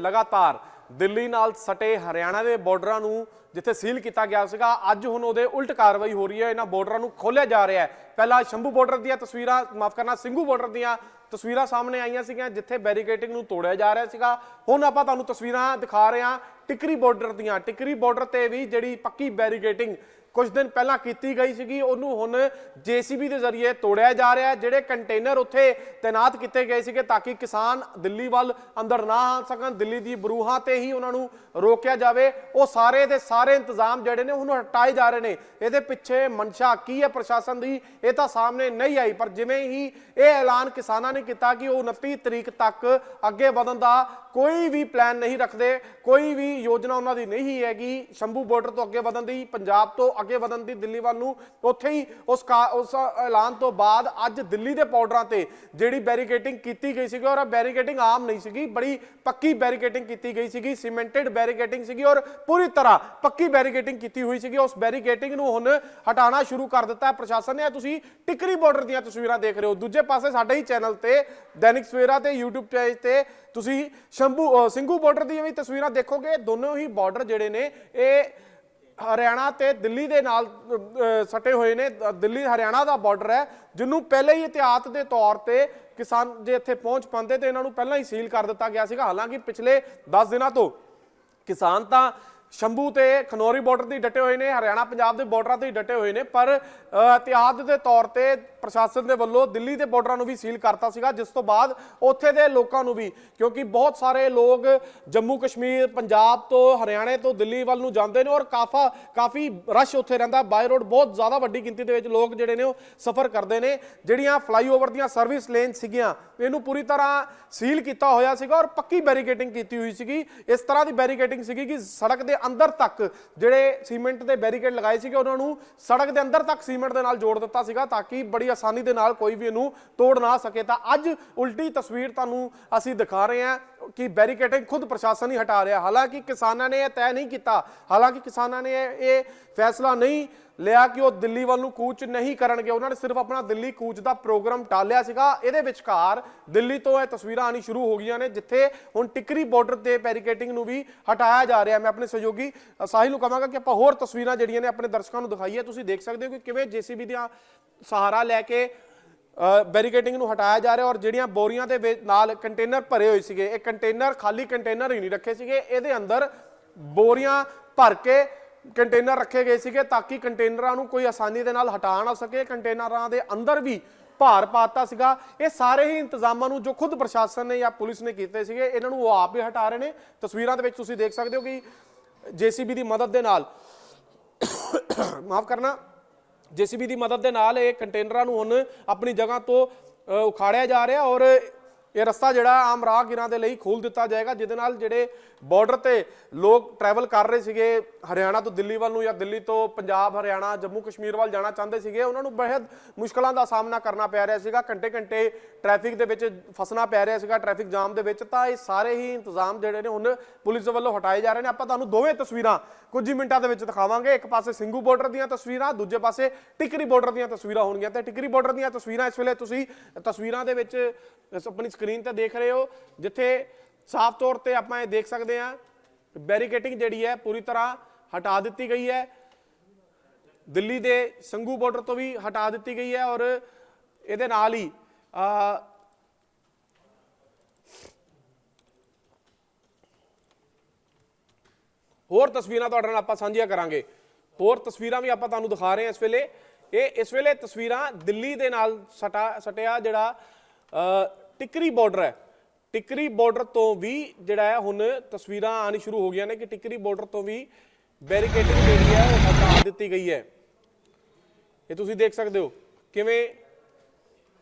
ਲਗਾਤਾਰ ਦਿੱਲੀ ਨਾਲ ਸਟੇ ਹਰਿਆਣਾ ਦੇ ਬਾਰਡਰਾਂ ਨੂੰ ਜਿੱਥੇ ਸੀਲ ਕੀਤਾ ਗਿਆ ਸੀਗਾ, ਅੱਜ ਹੁਣ ਉਹਦੇ ਉਲਟ ਕਾਰਵਾਈ ਹੋ ਰਹੀ ਹੈ। ਇਹਨਾਂ ਬਾਰਡਰਾਂ ਨੂੰ ਖੋਲਿਆ ਜਾ ਰਿਹਾ ਹੈ। ਪਹਿਲਾਂ ਸ਼ੰਭੂ ਬਾਰਡਰ ਦੀਆਂ ਤਸਵੀਰਾਂ, ਮਾਫ ਕਰਨਾ, ਸਿੰਘੂ ਬਾਰਡਰ ਦੀਆਂ ਤਸਵੀਰਾਂ ਸਾਹਮਣੇ ਆਈਆਂ ਸੀਗੀਆਂ ਜਿੱਥੇ ਬੈਰੀਕੇਡਿੰਗ ਨੂੰ ਤੋੜਿਆ ਜਾ ਰਿਹਾ ਸੀਗਾ। ਹੁਣ ਆਪਾਂ ਤੁਹਾਨੂੰ ਤਸਵੀਰਾਂ ਦਿਖਾ ਰਹੇ ਹਾਂ ਟਿਕਰੀ ਬਾਰਡਰ ਦੀਆਂ। ਟਿਕਰੀ ਬਾਰਡਰ ਤੇ ਵੀ ਜਿਹੜੀ ਪੱਕੀ ਬੈਰੀਕੇਡਿੰਗ ਕੁਝ ਦਿਨ ਪਹਿਲਾਂ ਕੀਤੀ ਗਈ ਸੀਗੀ, ਉਹਨੂੰ ਹੁਣ ਜੀਸੀਬੀ ਦੇ ਜ਼ਰੀਏ ਤੋੜਿਆ ਜਾ ਰਿਹਾ। ਜਿਹੜੇ ਕੰਟੇਨਰ ਉੱਥੇ ਤਾਇਨਾਤ ਕੀਤੇ ਗਏ ਸੀਗੇ ਤਾਂ ਕਿ ਕਿਸਾਨ ਦਿੱਲੀ ਵੱਲ ਅੰਦਰ ਨਾ ਆ ਸਕਣ, ਦਿੱਲੀ ਦੀ ਬਰੂਹਾਂ ਤੇ ਹੀ ਉਹਨਾਂ ਨੂੰ ਰੋਕਿਆ ਜਾਵੇ। ਉਹ ਸਾਰੇ ਦੇ ਸਾਰੇ ਇੰਤਜ਼ਾਮ ਜਿਹੜੇ ਨੇ ਉਹਨੂੰ ਹਟਾਏ ਜਾ ਰਹੇ ਨੇ। ਇਹਦੇ ਪਿੱਛੇ ਮਨਸ਼ਾ ਕੀ ਹੈ ਪ੍ਰਸ਼ਾਸਨ ਦੀ, ਇਹ ਤਾਂ ਸਾਹਮਣੇ ਨਹੀਂ ਆਈ, ਪਰ ਜਿਵੇਂ ਹੀ ਇਹ ਐਲਾਨ ਕਿਸਾਨਾਂ ਨੇ ਕੀਤਾ ਕਿ ਉਹ 29 ਤਰੀਕ ਤੱਕ ਅੱਗੇ ਵਧਣ ਦਾ ਕੋਈ ਵੀ ਪਲਾਨ ਨਹੀਂ ਰੱਖਦੇ, ਕੋਈ ਵੀ ਯੋਜਨਾ ਉਹਨਾਂ ਦੀ ਨਹੀਂ ਹੈਗੀ। ਸ਼ੰਭੂ ਬਾਰਡਰ ਤੋਂ ਅੱਗੇ ਵਧਣ ਦੀ, ਪੰਜਾਬ ਤੋਂ ਅੱਗੇ ਵਧਣ ਦੀ, ਦਿੱਲੀ ਵੱਲ ਨੂੰ, ਉੱਥੇ ਹੀ ਉਸ ਉਸ ਐਲਾਨ ਤੋਂ ਬਾਅਦ ਅੱਜ ਦਿੱਲੀ ਦੇ ਬਾਰਡਰਾਂ ਤੇ ਜਿਹੜੀ ਬੈਰੀਕੇਟਿੰਗ ਕੀਤੀ ਗਈ ਸੀਗੀ ਔਰ ਬੈਰੀਕੇਟਿੰਗ ਆਮ ਨਹੀਂ ਸੀਗੀ, ਬੜੀ ਪੱਕੀ ਬੈਰੀਕੇਟਿੰਗ ਕੀਤੀ ਗਈ ਸੀਗੀ ਸੀਮੈਂਟਡ ਬੈਰੀਕੇਟਿੰਗ ਸੀਗੀ ਔਰ ਪੂਰੀ ਤਰ੍ਹਾਂ ਪੱਕੀ ਬੈਰੀਕੇਟਿੰਗ ਕੀਤੀ ਹੋਈ ਸੀਗੀ। ਉਸ ਬੈਰੀਕੇਟਿੰਗ ਨੂੰ ਹੁਣ ਹਟਾਉਣਾ ਸ਼ੁਰੂ ਕਰ ਦਿੱਤਾ ਹੈ ਪ੍ਰਸ਼ਾਸਨ ਨੇ। ਇਹ ਤੁਸੀਂ ਟਿਕਰੀ ਬਾਰਡਰ ਦੀਆਂ ਤਸਵੀਰਾਂ ਦੇਖ ਰਹੇ ਹੋ। ਦੂਜੇ ਪਾਸੇ ਸਾਡੇ ਹੀ ਚੈਨਲ ਤੇ ਦੈਨਿਕ ਸਵੇਰਾ ਤੇ YouTube ਪੇਜ ਤੇ ਤੁਸੀਂ ਸ਼ੰਭੂ ਸਿੰਘੂ ਬਾਰਡਰ ਦੀਆਂ ਵੀ ਤਸਵੀਰਾਂ ਦੇਖੋਗੇ, ਦੋਨੋਂ ਹੀ ਬਾਰਡਰ ਜਿਹੜੇ ਨੇ, ਇਹ ਹਰਿਆਣਾ ਤੇ ਦਿੱਲੀ ਦੇ ਨਾਲ ਸਟੇ ਹੋਏ ਨੇ। ਦਿੱਲੀ, ਹਰਿਆਣਾ ਦਾ ਬਾਰਡਰ ਹੈ, ਜਿਹਨੂੰ ਪਹਿਲੇ ਹੀ ਇਤਿਹਾਤ ਦੇ ਤੌਰ ਤੇ ਕਿਸਾਨ ਜੇ ਇੱਥੇ ਪਹੁੰਚ ਪਾਉਂਦੇ ਤੇ ਇਹਨਾਂ ਨੂੰ ਪਹਿਲਾਂ ਹੀ ਸੀਲ ਕਰ ਦਿੱਤਾ ਗਿਆ ਸੀਗਾ। ਹਾਲਾਂਕਿ ਪਿਛਲੇ 10 ਦਿਨਾਂ ਤੋਂ ਕਿਸਾਨ ਤਾਂ ਸ਼ੰਭੂ ਤੇ ਖਨੌਰੀ ਬਾਰਡਰ ਤੇ ਹੀ ਡਟੇ ਹੋਏ ਨੇ, ਹਰਿਆਣਾ, ਪੰਜਾਬ ਦੇ ਬਾਰਡਰਾਂ ਤੇ ਹੀ ਡਟੇ ਹੋਏ ਨੇ, ਪਰ ਇਤਿਹਾਦ ਦੇ ਤੌਰ ਤੇ ਪ੍ਰਸ਼ਾਸਨ ਦੇ ਵੱਲੋਂ ਦਿੱਲੀ ਦੇ ਬਾਰਡਰਾਂ ਨੂੰ ਵੀ ਸੀਲ ਕਰਤਾ ਸੀਗਾ, ਜਿਸ ਤੋਂ ਬਾਅਦ ਉੱਥੇ ਦੇ ਲੋਕਾਂ ਨੂੰ ਵੀ, ਕਿਉਂਕਿ ਬਹੁਤ ਸਾਰੇ ਲੋਕ ਜੰਮੂ, ਕਸ਼ਮੀਰ, ਪੰਜਾਬ ਤੋਂ, ਹਰਿਆਣੇ ਤੋਂ ਦਿੱਲੀ ਵੱਲ ਨੂੰ ਜਾਂਦੇ ਨੇ ਔਰ ਕਾਫਾ, ਕਾਫੀ ਰਸ਼ ਉੱਥੇ ਰਹਿੰਦਾ ਬਾਈ ਰੋਡ ਬਹੁਤ ਜ਼ਿਆਦਾ ਵੱਡੀ ਗਿਣਤੀ ਦੇ ਵਿੱਚ ਲੋਕ ਜਿਹੜੇ ਨੇ ਉਹ ਸਫ਼ਰ ਕਰਦੇ ਨੇ, ਜਿਹੜੀਆਂ ਫਲਾਈਓਵਰ ਦੀਆਂ ਸਰਵਿਸ ਲੇਨ ਸੀਗੀਆਂ, ਇਹਨੂੰ ਪੂਰੀ ਤਰ੍ਹਾਂ ਸੀਲ ਕੀਤਾ ਹੋਇਆ ਸੀਗਾ ਔਰ ਪੱਕੀ ਬੈਰੀਕੇਡਿੰਗ ਕੀਤੀ ਹੋਈ ਸੀਗੀ, ਇਸ ਤਰ੍ਹਾਂ ਦੀ ਬੈਰੀਕੇਡਿੰਗ ਸੀਗੀ ਕਿ ਸੜਕ ਦੇ ਅੰਦਰ ਤੱਕ ਜਿਹੜੇ ਸੀਮੈਂਟ ਦੇ ਬੈਰੀਕੇਡ ਲਗਾਏ ਸੀਗੇ, ਉਹਨਾਂ ਨੂੰ ਸੜਕ ਦੇ ਅੰਦਰ ਤੱਕ ਸੀਮੈਂਟ ਦੇ ਨਾਲ ਜੋੜ ਦਿੱਤਾ ਸੀਗਾ ਤਾਂ ਕਿ ਬੜੀ ਆਸਾਨੀ ਦੇ ਨਾਲ ਕੋਈ ਵੀ ਇਹਨੂੰ ਤੋੜ ਨਾ ਸਕੇ। ਤਾਂ ਅੱਜ ਉਲਟੀ ਤਸਵੀਰ ਤੁਹਾਨੂੰ ਅਸੀਂ ਦਿਖਾ ਰਹੇ ਹਾਂ। ਕਿ ਬੈਰੀਕੇਡਿੰਗ ਖੁਦ ਪ੍ਰਸ਼ਾਸਨ ਹੀ ਹਟਾ ਰਿਹਾ। ਹਾਲਾਂਕਿ ਕਿਸਾਨਾਂ ਨੇ ਇਹ ਤੈਅ ਨਹੀਂ ਕੀਤਾ। ਹਾਲਾਂਕਿ ਕਿਸਾਨਾਂ ਨੇ ਇਹ ਫੈਸਲਾ ਨਹੀਂ ਲਿਆ ਕਿ ਉਹ ਦਿੱਲੀ ਵੱਲ ਨੂੰ ਕੂਚ ਨਹੀਂ ਕਰਨਗੇ। ਉਹਨਾਂ ਨੇ ਸਿਰਫ ਆਪਣਾ ਦਿੱਲੀ ਕੂਚ ਦਾ ਪ੍ਰੋਗਰਾਮ ਟਾਲਿਆ ਸੀਗਾ। ਇਹਦੇ ਵਿਚਕਾਰ ਦਿੱਲੀ ਤੋਂ ਇਹ ਤਸਵੀਰਾਂ ਆਣੀ ਸ਼ੁਰੂ ਹੋ ਗਈਆਂ ਨੇ ਜਿੱਥੇ ਹੁਣ ਟਿਕਰੀ ਬਾਰਡਰ ਤੇ ਬੈਰੀਕੇਟਿੰਗ ਨੂੰ ਵੀ ਹਟਾਇਆ ਜਾ ਰਿਹਾ। ਮੈਂ ਆਪਣੇ ਸਹਿਯੋਗੀ ਅ, ਸਾਹਿਲ ਨੂੰ ਕਹਾਂਗਾ ਕਿ ਆਪਾਂ ਹੋਰ ਤਸਵੀਰਾਂ ਜਿਹੜੀਆਂ ਨੇ ਆਪਣੇ ਦਰਸ਼ਕਾਂ ਨੂੰ ਦਿਖਾਈਏ। ਤੁਸੀਂ ਦੇਖ ਸਕਦੇ ਹੋ ਕਿ ਕਿਵੇਂ ਜੀਸੀਬੀ ਦੀਆਂ ਸਹਾਰਾ ਲੈ ਕੇ ਬੈਰੀਕੇਡਿੰਗ ਨੂੰ ਹਟਾਇਆ ਜਾ ਰਿਹਾ ਔਰ ਜਿਹੜੀਆਂ ਬੋਰੀਆਂ ਦੇ ਵਿੱਚ ਨਾਲ ਕੰਟੇਨਰ ਭਰੇ ਹੋਏ ਸੀਗੇ, ਇਹ ਕੰਟੇਨਰ ਖਾਲੀ ਕੰਟੇਨਰ ਹੀ ਨਹੀਂ ਰੱਖੇ ਸੀਗੇ, ਇਹਦੇ ਅੰਦਰ ਬੋਰੀਆਂ ਭਰ ਕੇ ਕੰਟੇਨਰ ਰੱਖੇ ਗਏ ਸੀਗੇ ਤਾਂ ਕਿ ਕੰਟੇਨਰਾਂ ਨੂੰ ਕੋਈ ਆਸਾਨੀ ਦੇ ਨਾਲ ਹਟਾ ਨਾ ਸਕੇ ਕੰਟੇਨਰਾਂ ਦੇ ਅੰਦਰ ਵੀ ਭਾਰ ਪਾਤਾ ਸੀਗਾ। ਇਹ ਸਾਰੇ ਹੀ ਇੰਤਜ਼ਾਮਾਂ ਨੂੰ ਜੋ ਖੁਦ ਪ੍ਰਸ਼ਾਸਨ ਨੇ ਜਾਂ ਪੁਲਿਸ ਨੇ ਕੀਤੇ ਸੀਗੇ, ਇਹਨਾਂ ਨੂੰ ਉਹ ਆਪ ਹੀ ਹਟਾ ਰਹੇ ਨੇ। ਤਸਵੀਰਾਂ ਦੇ ਵਿੱਚ ਤੁਸੀਂ ਦੇਖ ਸਕਦੇ ਹੋ ਕਿ ਜੀਸੀਬੀ ਦੀ ਮਦਦ ਦੇ ਨਾਲ ਮਾਫ ਕਰਨਾ। ਜੀਸੀਬੀ ਦੀ ਮਦਦ ਦੇ ਨਾਲ ਇਹ ਕੰਟੇਨਰਾਂ ਨੂੰ ਹੁਣ ਆਪਣੀ ਜਗ੍ਹਾ ਤੋਂ ਉਖਾੜਿਆ ਜਾ ਰਿਹਾ ਔਰ ਇਹ ਰਸਤਾ ਜਿਹੜਾ ਆਮ ਰਾਹਗੀਰਾਂ ਦੇ ਲਈ ਖੋਲ ਦਿੱਤਾ ਜਾਏਗਾ, ਜਿਹਦੇ ਨਾਲ ਜਿਹੜੇ ਬਾਰਡਰ ਤੇ ਲੋਕ ਟਰੈਵਲ ਕਰ ਰਹੇ ਸੀਗੇ, ਹਰਿਆਣਾ ਤੋਂ ਦਿੱਲੀ ਵੱਲ ਨੂੰ ਜਾਂ ਦਿੱਲੀ ਤੋਂ ਪੰਜਾਬ, ਹਰਿਆਣਾ, ਜੰਮੂ, ਕਸ਼ਮੀਰ ਵੱਲ ਜਾਣਾ ਚਾਹੁੰਦੇ ਸੀਗੇ, ਉਹਨਾਂ ਨੂੰ ਬੇहद ਮੁਸ਼ਕਲਾਂ ਦਾ ਸਾਹਮਣਾ ਕਰਨਾ ਪੈ ਰਿਹਾ ਸੀਗਾ ਘੰਟੇ ਘੰਟੇ ਟ੍ਰੈਫਿਕ ਦੇ ਵਿੱਚ ਫਸਣਾ ਪੈ ਰਿਹਾ ਸੀਗਾ ਟ੍ਰੈਫਿਕ ਜਾਮ ਦੇ ਵਿੱਚ, ਤਾਂ ਇਹ ਸਾਰੇ ਹੀ ਇੰਤਜ਼ਾਮ ਜਿਹੜੇ ਨੇ ਹੁਣ ਪੁਲਿਸ ਦੇ ਵੱਲੋਂ ਹਟਾਏ ਜਾ ਰਹੇ ਨੇ। ਆਪਾਂ ਤੁਹਾਨੂੰ ਦੋਵੇਂ ਤਸਵੀਰਾਂ ਕੁਝ ਹੀ ਮਿੰਟਾਂ ਦੇ ਵਿੱਚ ਦਿਖਾਵਾਂਗੇ। ਇੱਕ ਪਾਸੇ ਸਿੰਘੂ ਬਾਰਡਰ ਦੀਆਂ ਤਸਵੀਰਾਂ, ਦੂਜੇ ਪਾਸੇ ਟਿਕਰੀ ਬਾਰਡਰ ਦੀਆਂ ਤਸਵੀਰਾਂ ਹੋਣਗੀਆਂ। ਤੇ ਟਿਕਰੀ ਬਾਰਡਰ ਦੀਆਂ ਤਸਵੀਰਾਂ, ਇਸ ਵੇਲੇ ਤੁਸੀਂ ਤਸਵੀਰਾਂ ਦੇ ਵਿੱਚ ਆਪਣੀ ਸਕਰੀਨ ਤੇ ਦੇਖ ਰਹੇ ਹੋ ਜਿੱਥੇ ਸਾਫ਼ ਤੌਰ ਤੇ ਆਪਾਂ ਇਹ ਦੇਖ ਸਕਦੇ ਹਾਂ ਬੈਰੀਕੇਟਿੰਗ ਜਿਹੜੀ ਹੈ ਪੂਰੀ ਤਰ੍ਹਾਂ ਹਟਾ ਦਿੱਤੀ ਗਈ ਹੈ। ਦਿੱਲੀ ਦੇ ਸੰਗੂ ਬਾਰਡਰ ਤੋਂ ਵੀ ਹਟਾ ਦਿੱਤੀ ਗਈ ਹੈ ਔਰ ਇਹਦੇ ਨਾਲ ਹੀ ਹੋਰ ਤਸਵੀਰਾਂ ਤੁਹਾਡੇ ਨਾਲ ਆਪਾਂ ਸਾਂਝੀਆਂ ਕਰਾਂਗੇ। ਹੋਰ ਤਸਵੀਰਾਂ ਵੀ ਆਪਾਂ ਤੁਹਾਨੂੰ ਦਿਖਾ ਰਹੇ ਹਾਂ ਇਸ ਵੇਲੇ। ਇਹ ਇਸ ਵੇਲੇ ਤਸਵੀਰਾਂ ਦਿੱਲੀ ਦੇ ਨਾਲ ਸਟਾ ਸਟਿਆ ਜਿਹੜਾ ਅ, ਟਿਕਰੀ ਬਾਰਡਰ ਹੈ। ਟਿਕਰੀ ਬਾਰਡਰ ਤੋਂ ਵੀ ਜਿਹੜਾ ਹੈ, ਹੁਣ ਤਸਵੀਰਾਂ ਆਣੀ ਸ਼ੁਰੂ ਹੋ ਗਈਆਂ ਨੇ ਕਿ ਟਿਕਰੀ ਬਾਰਡਰ ਤੋਂ ਵੀ ਬੈਰੀਕੇਡਿੰਗ ਜਿਹੜੀ ਹੈ, ਉਹ ਹਟਾ ਦਿੱਤੀ ਗਈ ਹੈ। ਇਹ ਤੁਸੀਂ ਦੇਖ ਸਕਦੇ ਹੋ ਕਿਵੇਂ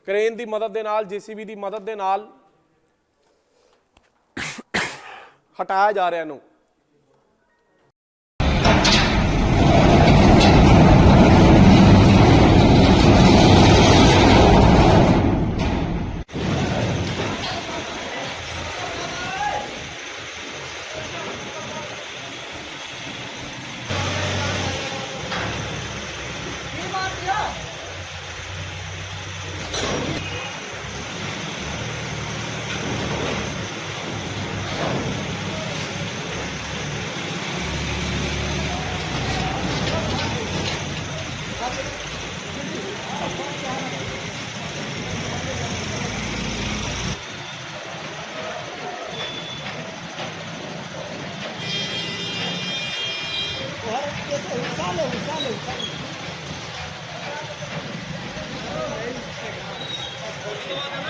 ਕ੍ਰੇਨ ਦੀ ਮਦਦ ਦੇ ਨਾਲ ਜੀਸੀਬੀ ਦੀ ਮਦਦ ਦੇ ਨਾਲ ਹਟਾਇਆ ਜਾ ਰਿਹਾ ਨੂੰ Thank you.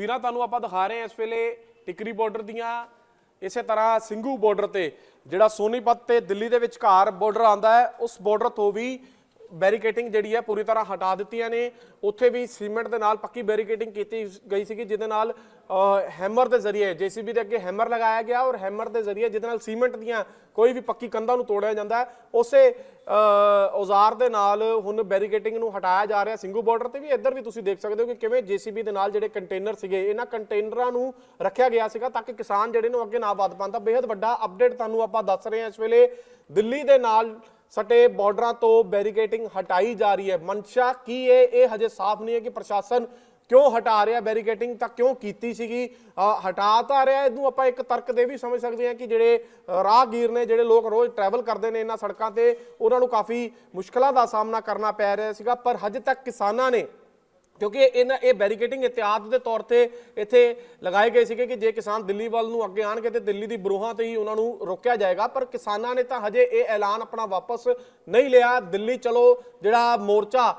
ਤਸਵੀਰਾਂ ਤੁਹਾਨੂੰ ਆਪਾਂ ਦਿਖਾ ਰਹੇ ਹਾਂ ਇਸ ਵੇਲੇ ਟਿਕਰੀ ਬਾਰਡਰ ਦੀਆਂ, ਇਸੇ ਤਰ੍ਹਾਂ ਸਿੰਘੂ ਬਾਰਡਰ ਤੇ, ਜਿਹੜਾ ਸੋਨੀਪਤ ਤੇ ਦਿੱਲੀ ਦੇ ਵਿਚਕਾਰ ਬਾਰਡਰ ਆਂਦਾ ਹੈ, ਉਸ ਬਾਰਡਰ ਤੋਂ ਵੀ ਬੈਰੀਕੇਟਿੰਗ ਜਿਹੜੀ ਹੈ ਪੂਰੀ ਤਰ੍ਹਾਂ ਹਟਾ ਦਿੱਤੀਆਂ ਨੇ। ਉੱਥੇ ਵੀ ਸੀਮੈਂਟ ਦੇ ਨਾਲ ਪੱਕੀ ਬੈਰੀਕੇਟਿੰਗ ਕੀਤੀ ਗਈ ਸੀਗੀ, ਜਿਹਦੇ ਨਾਲ ਹੈਮਰ ਦੇ ਜ਼ਰੀਏ ਜੀਸੀਬੀ ਦੇ ਅੱਗੇ ਹੈਮਰ ਲਗਾਇਆ ਗਿਆ ਔਰ ਹੈਮਰ ਦੇ ਜ਼ਰੀਏ ਜਿਹਦੇ ਨਾਲ ਸੀਮੈਂਟ ਦੀਆਂ ਕੋਈ ਵੀ ਪੱਕੀ ਕੰਧਾਂ ਨੂੰ ਤੋੜਿਆ ਜਾਂਦਾ ਉਸੇ ਔਜ਼ਾਰ ਦੇ ਨਾਲ ਹੁਣ ਬੈਰੀਕੇਟਿੰਗ ਨੂੰ ਹਟਾਇਆ ਜਾ ਰਿਹਾ ਸਿੰਘੂ ਬਾਰਡਰ ਤੇ ਵੀ। ਇੱਧਰ ਵੀ ਤੁਸੀਂ ਦੇਖ ਸਕਦੇ ਹੋ ਕਿ ਕਿਵੇਂ ਜੀਸੀਬੀ ਦੇ ਨਾਲ ਜਿਹੜੇ ਕੰਟੇਨਰ ਸੀਗੇ, ਇਹਨਾਂ ਕੰਟੇਨਰਾਂ ਨੂੰ ਰੱਖਿਆ ਗਿਆ ਸੀਗਾ ਤਾਂ ਕਿ ਕਿਸਾਨ ਜਿਹੜੇ ਨੂੰ ਅੱਗੇ ਨਾ ਵਧ ਪਾਉਂਦਾ ਤਾਂ ਬੇहद ਵੱਡਾ ਅਪਡੇਟ ਤੁਹਾਨੂੰ ਆਪਾਂ ਦੱਸ ਰਹੇ ਹਾਂ ਇਸ ਵੇਲੇ। ਦਿੱਲੀ ਦੇ ਨਾਲ ਸਟੇ ਬਾਰਡਰਾਂ ਤੋਂ ਬੈਰੀਕੇਟਿੰਗ ਹਟਾਈ ਜਾ ਰਹੀ ਹੈ। ਮਨਸ਼ਾ ਕੀ ਹੈ? ਇਹ ਹਜੇ ਸਾਫ਼ ਨਹੀਂ ਹੈ ਕਿ ਪ੍ਰਸ਼ਾਸਨ ਕਿਉਂ ਹਟਾ ਰਿਹਾ ਬੈਰੀਕੇਟਿੰਗ, ਤਾਂ ਕਿਉਂ ਕੀਤੀ ਸੀਗੀ? ਹਟਾ ਤਾਂ ਰਿਹਾ, ਇਹਨੂੰ ਆਪਾਂ ਇੱਕ ਤਰਕ ਦੇ ਵੀ ਸਮਝ ਸਕਦੇ ਹਾਂ ਕਿ ਜਿਹੜੇ ਰਾਹਗੀਰ ਨੇ, ਜਿਹੜੇ ਲੋਕ ਰੋਜ਼ ਟਰੈਵਲ ਕਰਦੇ ਨੇ ਇਹਨਾਂ ਸੜਕਾਂ ਤੇ, ਉਹਨਾਂ ਨੂੰ ਕਾਫੀ ਮੁਸ਼ਕਲਾਂ ਦਾ ਸਾਹਮਣਾ ਕਰਨਾ ਪੈ ਰਿਹਾ ਸੀਗਾ, ਪਰ ਹਜੇ ਤੱਕ ਕਿਸਾਨਾਂ ਨੇ ਕਿਉਂਕਿ ਇਹਨਾਂ ਇਹ ਬੈਰੀਕੇਟਿੰਗ ਇਤਿਆਦ ਦੇ ਤੌਰ ਤੇ ਇੱਥੇ ਲਗਾਏ ਗਏ ਸੀਗੇ ਕਿ ਜੇ ਕਿਸਾਨ ਦਿੱਲੀ ਵੱਲ ਨੂੰ ਅੱਗੇ ਆਣਗੇ ਤੇ ਦਿੱਲੀ ਦੀ ਬਰੂਹਾਂ ਤੇ ਹੀ ਉਹਨਾਂ ਨੂੰ ਰੋਕਿਆ ਜਾਏਗਾ। ਪਰ ਕਿਸਾਨਾਂ ਨੇ ਤਾਂ ਹਜੇ ਇਹ ਐਲਾਨ ਆਪਣਾ ਵਾਪਸ ਨਹੀਂ ਲਿਆ। ਦਿੱਲੀ ਚਲੋ ਜਿਹੜਾ ਮੋਰਚਾ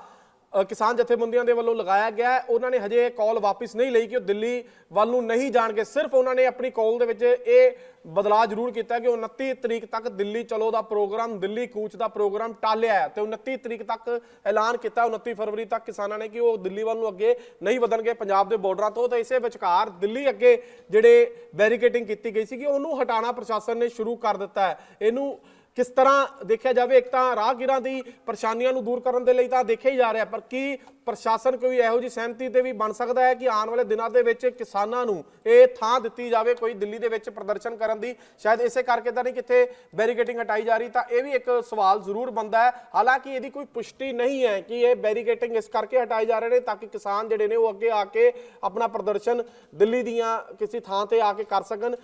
ਕਿਸਾਨ ਜਥੇਬੰਦੀਆਂ ਦੇ ਵੱਲੋਂ ਲਗਾਇਆ ਗਿਆ ਉਹਨਾਂ ਨੇ ਹਜੇ ਕਾਲ ਵਾਪਸ ਨਹੀਂ ਲਈ ਕਿ ਉਹ ਦਿੱਲੀ ਵੱਲ ਨੂੰ ਨਹੀਂ ਜਾਣਗੇ। ਸਿਰਫ ਉਹਨਾਂ ਨੇ ਆਪਣੀ ਕਾਲ ਦੇ ਵਿੱਚ ਇਹ ਬਦਲਾਅ ਜ਼ਰੂਰ ਕੀਤਾ ਕਿ 29 ਤਰੀਕ ਤੱਕ ਦਿੱਲੀ ਚਲੋ ਦਾ ਪ੍ਰੋਗਰਾਮ, ਦਿੱਲੀ ਕੂਚ ਦਾ ਪ੍ਰੋਗਰਾਮ ਟਾਲਿਆ ਹੈ। ਤੇ 29 ਤਰੀਕ ਤੱਕ ਐਲਾਨ ਕੀਤਾ 29 ਫਰਵਰੀ ਤੱਕ ਕਿਸਾਨਾਂ ਨੇ ਕਿ ਉਹ ਦਿੱਲੀ ਵੱਲ ਨੂੰ ਅੱਗੇ ਨਹੀਂ ਵਧਣਗੇ ਪੰਜਾਬ ਦੇ ਬਾਰਡਰਾਂ ਤੋਂ। ਤਾਂ ਇਸੇ ਵਿਚਕਾਰ ਦਿੱਲੀ ਅੱਗੇ ਜਿਹੜੇ ਬੈਰੀਕੇਟਿੰਗ ਕੀਤੀ ਗਈ ਸੀਗੀ ਉਹਨੂੰ ਹਟਾਉਣਾ ਪ੍ਰਸ਼ਾਸਨ ਨੇ ਸ਼ੁਰੂ ਕਰ ਦਿੱਤਾ ਹੈ। ਇਹਨੂੰ ਕਿਸ ਤਰ੍ਹਾਂ ਦੇਖਿਆ ਜਾਵੇ, ਇੱਕ ਤਾਂ ਰਾਹਗੀਰਾਂ ਦੀ ਪਰੇਸ਼ਾਨੀਆਂ ਨੂੰ ਦੂਰ ਕਰਨ ਦੇ ਲਈ ਤਾਂ ਦੇਖਿਆ ਹੀ ਜਾ ਰਿਹਾ, ਪਰ ਕੀ ਪ੍ਰਸ਼ਾਸਨ ਕੋਈ ਇਹੋ ਜੀ ਸਹਿਮਤੀ ਤੇ ਵੀ ਬਣ ਸਕਦਾ ਹੈ ਕਿ ਆਉਣ ਵਾਲੇ ਦਿਨਾਂ ਦੇ ਵਿੱਚ ਕਿਸਾਨਾਂ ਨੂੰ ਇਹ ਥਾਂ ਦਿੱਤੀ ਜਾਵੇ ਕੋਈ ਦਿੱਲੀ ਦੇ ਵਿੱਚ ਪ੍ਰਦਰਸ਼ਨ ਕਰਨ ਦੀ? ਸ਼ਾਇਦ ਇਸੇ ਕਰਕੇ ਤਾਂ ਨਹੀਂ ਕਿੱਥੇ ਬੈਰੀਕੇਟਿੰਗ ਹਟਾਈ ਜਾ ਰਹੀ, ਤਾਂ ਇਹ ਵੀ ਇੱਕ ਸਵਾਲ ਜ਼ਰੂਰ ਬਣਦਾ ਹੈ। ਹਾਲਾਂਕਿ ਇਹਦੀ ਕੋਈ ਪੁਸ਼ਟੀ ਨਹੀਂ ਹੈ ਕਿ ਇਹ ਬੈਰੀਕੇਟਿੰਗ ਇਸ ਕਰਕੇ ਹਟਾਏ ਜਾ ਰਹੇ ਨੇ ਤਾਂ ਕਿ ਕਿਸਾਨ ਜਿਹੜੇ ਨੇ ਉਹ ਅੱਗੇ ਆ ਕੇ ਆਪਣਾ ਪ੍ਰਦਰਸ਼ਨ ਦਿੱਲੀ ਦੀਆਂ ਕਿਸੇ ਥਾਂ ਤੇ ਆ ਕੇ ਕਰ ਸਕਣ।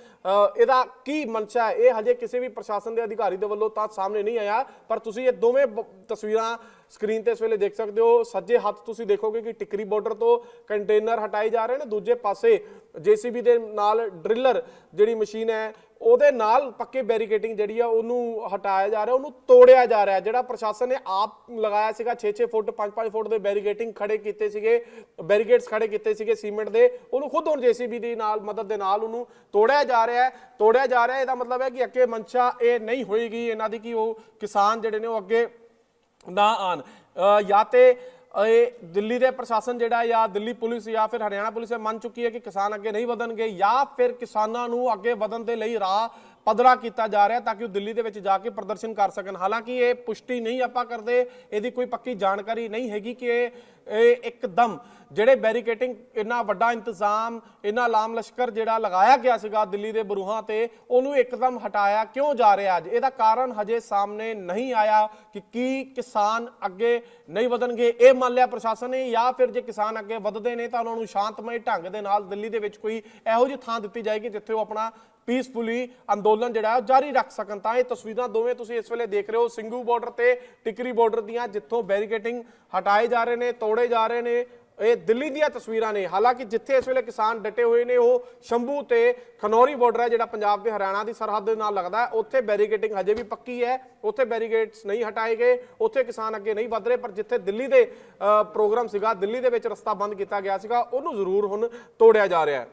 ਇਹਦਾ ਕੀ ਮਨਸ਼ਾ ਹੈ? ਇਹ ਹਜੇ ਕਿਸੇ ਵੀ ਪ੍ਰਸ਼ਾਸਨ ਦੇ ਅਧਿਕਾਰੀ ਦੇ ਵੱਲੋਂ ਤਾਂ ਸਾਹਮਣੇ ਨਹੀਂ ਆਇਆ, ਪਰ ਤੁਸੀਂ ਇਹ ਦੋਵੇਂ ਬ- ਤਸਵੀਰਾਂ ਸਕਰੀਨ ਤੇ ਇਸ ਵੇਲੇ ਦੇਖ ਸਕਦੇ ਹੋ, ਸੱਜੇ ਹੱਥ ਤੁਸੀਂ ਦੇਖੋਗੇ ਕਿ ਟਿਕਰੀ ਬਾਰਡਰ ਤੋਂ ਕੰਟੇਨਰ ਹਟਾਏ ਜਾ ਰਹੇ ਨੇ। ਦੂਜੇ ਪਾਸੇ ਜੀਸੀਬੀ ਦੇ ਨਾਲ ਡਰਿਲਰ ਜਿਹੜੀ ਮਸ਼ੀਨ ਹੈ, ਉਹਦੇ ਨਾਲ ਪੱਕੇ ਬੈਰੀਕੇਟਿੰਗ ਜਿਹੜੀ ਆ, ਉਹਨੂੰ ਹਟਾਇਆ ਜਾ ਰਿਹਾ, ਉਹਨੂੰ ਤੋੜਿਆ ਜਾ ਰਿਹਾ। ਜਿਹੜਾ ਪ੍ਰਸ਼ਾਸਨ ਨੇ ਆਪ ਲਗਾਇਆ ਸੀਗਾ 6-6 ਫੁੱਟ 5-5 ਫੁੱਟ ਦੇ ਬੈਰੀਕੇਟਿੰਗ ਖੜੇ ਕੀਤੇ ਸੀਗੇ ਬੈਰੀਕੇਡਸ ਖੜੇ ਕੀਤੇ ਸੀਗੇ ਸੀਮੈਂਟ ਦੇ। ਉਹਨੂੰ ਖੁਦ ਹੁਣ ਜੀਸੀਬੀ ਦੀ ਨਾਲ, ਮਦਦ ਦੇ ਨਾਲ ਉਹਨੂੰ ਤੋੜਿਆ ਜਾ ਰਿਹਾ ਹੈ। ਤੋੜਿਆ ਜਾ ਰਿਹਾ ਇਹਦਾ ਮਤਲਬ ਹੈ ਕਿ ਅੱਗੇ ਮਨਸ਼ਾ ਇਹ ਨਹੀਂ ਹੋਏਗੀ। ਇਹਨਾਂ ਦੀ ਕਿ ਉਹ ਕਿਸਾਨ ਜਿਹੜੇ ਨੇ, ਉਹ ਅੱਗੇ ਨਾ ਆਣ ਜਾਂ ਤੇ ਇਹ ਦਿੱਲੀ ਦੇ ਪ੍ਰਸ਼ਾਸਨ ਜਿਹੜਾ ਜਾਂ ਦਿੱਲੀ ਪੁਲਿਸ ਜਾਂ ਫਿਰ ਹਰਿਆਣਾ ਪੁਲਿਸ ਇਹ ਮੰਨ ਚੁੱਕੀ ਹੈ ਕਿ ਕਿਸਾਨ ਅੱਗੇ ਨਹੀਂ ਵਧਣਗੇ ਜਾਂ ਫਿਰ ਕਿਸਾਨਾਂ ਨੂੰ ਅੱਗੇ ਵਧਣ ਦੇ ਲਈ ਰਾਹ ਪੱਧਰਾ ਕੀਤਾ ਜਾ ਰਿਹਾ ਤਾਂ ਕਿ ਉਹ ਦਿੱਲੀ ਦੇ ਵਿੱਚ ਜਾ ਕੇ ਪ੍ਰਦਰਸ਼ਨ ਕਰ ਸਕਣ। ਹਾਲਾਂਕਿ ਇਹ ਪੁਸ਼ਟੀ ਨਹੀਂ ਆਪਾਂ ਕਰਦੇ, ਇਹਦੀ ਕੋਈ ਪੱਕੀ ਜਾਣਕਾਰੀ ਨਹੀਂ ਹੈਗੀ ਕਿ ਇਹ ਇੱਕਦਮ ਜਿਹੜੇ ਬੈਰੀਕੇਟਿੰਗ ਇੰਨਾ ਵੱਡਾ ਇੰਤਜ਼ਾਮ, ਇੰਨਾ ਲਾਮ ਲਸ਼ਕਰ ਜਿਹੜਾ ਲਗਾਇਆ ਗਿਆ ਸੀਗਾ ਦਿੱਲੀ ਦੇ ਬਰੂਹਾਂ ਤੇ, ਉਹਨੂੰ ਇੱਕਦਮ ਹਟਾਇਆ ਕਿਉਂ ਜਾ ਰਿਹਾ ਅੱਜ? ਇਹਦਾ ਕਾਰਨ ਹਜੇ ਸਾਹਮਣੇ ਨਹੀਂ ਆਇਆ ਕਿ ਕੀ ਕਿਸਾਨ ਅੱਗੇ ਨਹੀਂ ਵਧਣਗੇ। ਇਹ ਮੰਨ ਲਿਆ ਪ੍ਰਸ਼ਾਸਨ ਨੇ ਜਾਂ ਫਿਰ ਜੇ ਕਿਸਾਨ ਅੱਗੇ ਵਧਦੇ ਨੇ ਤਾਂ ਉਹਨਾਂ ਨੂੰ ਸ਼ਾਂਤਮਈ ਢੰਗ ਦੇ ਨਾਲ ਦਿੱਲੀ ਦੇ ਵਿੱਚ ਕੋਈ ਇਹੋ ਜਿਹੀ ਥਾਂ ਦਿੱਤੀ ਜਾਏਗੀ ਜਿੱਥੇ ਉਹ ਆਪਣਾ ਪੀਸਫੁਲੀ ਅੰਦੋਲਨ ਜਿਹੜਾ ਹੈ ਉਹ ਜਾਰੀ ਰੱਖ ਸਕਣ। ਤਾਂ ਇਹ ਤਸਵੀਰਾਂ ਦੋਵੇਂ ਤੁਸੀਂ ਇਸ ਵੇਲੇ ਦੇਖ ਰਹੇ ਹੋ ਸਿੰਘੂ ਬਾਰਡਰ ਤੇ ਟਿਕਰੀ ਬਾਰਡਰ ਦੀਆਂ, ਜਿੱਥੋਂ ਬੈਰੀਕੇਟਿੰਗ ਹਟਾਏ ਜਾ ਰਹੇ ਨੇ, ਤੋੜ ਜਾ ਰਹੇ ਨੇ, ਇਹ ਦਿੱਲੀ ਦੀਆਂ ਤਸਵੀਰਾਂ ਨੇ। ਹਾਲਾਂਕਿ ਜਿੱਥੇ ਇਸ ਵੇਲੇ ਕਿਸਾਨ ਡਟੇ ਹੋਏ ਨੇ, ਉਹ ਸ਼ੰਭੂ ਤੇ ਖਨੌਰੀ ਬਾਰਡਰ ਹੈ, ਜਿਹੜਾ ਪੰਜਾਬ ਤੇ ਹਰਿਆਣਾ ਦੀ ਸਰਹੱਦ ਦੇ ਨਾਲ ਲੱਗਦਾ ਹੈ। ਉੱਥੇ ਬੈਰੀਕੇਟਿੰਗ ਹਜੇ ਵੀ ਪੱਕੀ ਹੈ। ਉੱਥੇ ਬੈਰੀਕੇਡਸ ਨਹੀਂ ਹਟਾਏ ਗਏ। ਉੱਥੇ ਕਿਸਾਨ ਅੱਗੇ ਨਹੀਂ ਵਧ ਰਹੇ, ਪਰ ਜਿੱਥੇ ਦਿੱਲੀ ਦੇ ਪ੍ਰੋਗਰਾਮ ਸੀਗਾ, ਦਿੱਲੀ ਦੇ ਵਿੱਚ ਰਸਤਾ ਬੰਦ ਕੀਤਾ ਗਿਆ ਸੀਗਾ, ਉਹਨੂੰ ਜ਼ਰੂਰ ਹੁਣ ਤੋੜਿਆ ਜਾ ਰਿਹਾ ਹੈ।